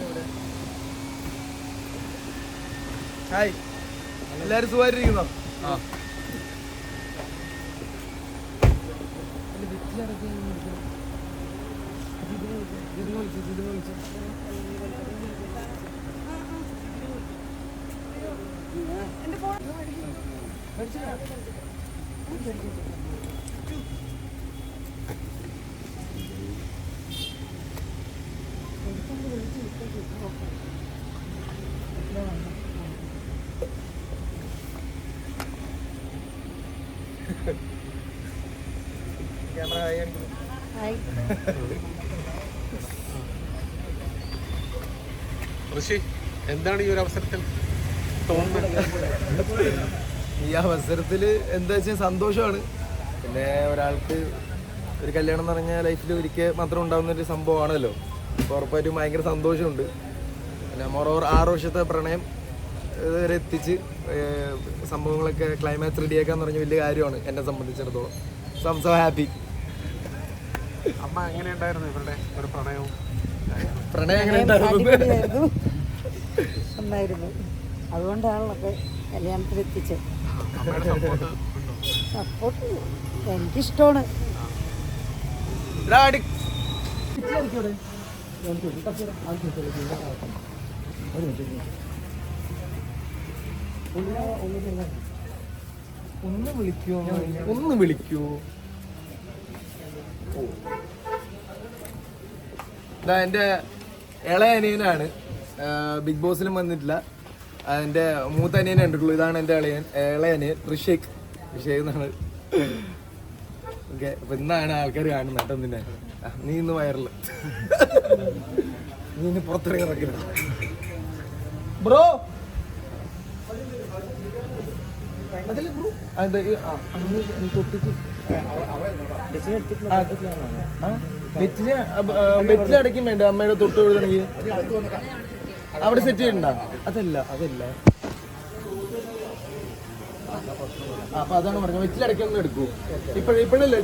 ഇവിടെ. ഹായ്. എല്ലാരും സുഖമായിട്ടിരിക്കുന്നോ? എന്റെ ഫോൺ ക്യാമറ ഹായ് കാണിക്കുന്നു ഋഷി എന്താണ് ഈ ഒരു അവസരത്തിൽ തോന്നുന്നത്? ഈ അവസരത്തിൽ എന്താ വെച്ചാൽ സന്തോഷമാണ്. പിന്നെ ഒരാൾക്ക് ഒരു കല്യാണം എന്ന് പറഞ്ഞാൽ ലൈഫിൽ ഒരിക്കൽ മാത്രം ഉണ്ടാകുന്ന ഒരു സംഭവമാണല്ലോ. അപ്പോൾ ഉറപ്പായിട്ടും ഭയങ്കര സന്തോഷമുണ്ട്. പിന്നെ മോറോവർ ആറ് വർഷത്തെ പ്രണയം ഇതുവരെ എത്തിച്ച് സംഭവങ്ങളൊക്കെ ക്ലൈമാക്സ് റെഡിയാക്കാന്ന് പറഞ്ഞ വലിയ കാര്യമാണ് എന്നെ സംബന്ധിച്ചിടത്തോളം. സോ ഐം സോ ഹാപ്പി അമ്മ എങ്ങനെയുണ്ടായിരുന്നു ഇവരുടെ ഒരു പ്രണയവും പ്രണയം എങ്ങനെ ഉണ്ടായിരുന്നു? അതുകൊണ്ടാണല്ലോ കല്യാണത്തിൽ എത്തിച്ചത്. സപ്പോർട്ട് ഉണ്ടോ? സപ്പോർട്ട് എനിക്കിഷ്ടമാണ്. ഒന്ന് വിളിക്കോ? ഒന്ന് വിളിക്കോ? ഇതാ എന്റെ ഇളയ അനിയനാണ്. ബിഗ് ബോസിലും വന്നിട്ടില്ല. എന്റെ മൂത്ത അനിയനെ കണ്ടിട്ടുള്ളൂ. ഇതാണ് എന്റെ ഇളയൻ ഇളയ അനിയൻ ഋഷേഖ് ഋഷേഖ് എന്നാണ്. ഓക്കെ അപ്പൊ ഇന്നാണ് ആൾക്കാർ കാണുന്നത് കേട്ടോ നിന്നെ. നീ ഇന്ന് വയറിൽ. നീ ഇന്ന് പുറത്തിറങ്ങി ബ്രോ! അതിൽ ബ്രോ അതെ തൊട്ടിട്ട്. ബെറ്റിന് ബെറ്റിന് അടയ്ക്കും വേണ്ട. അമ്മയുടെ തൊട്ട് എഴുതണമെങ്കിൽ അവിടെ സെറ്റ് ചെയ്യണ്ട. അതല്ല അതല്ല. അപ്പൊ അതാണ് പറഞ്ഞത്. വെച്ചിൽ അടയ്ക്കൊന്നും എടുക്കൂ. ഇപ്പഴ ഇപ്പഴല്ലേ?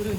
ഒരു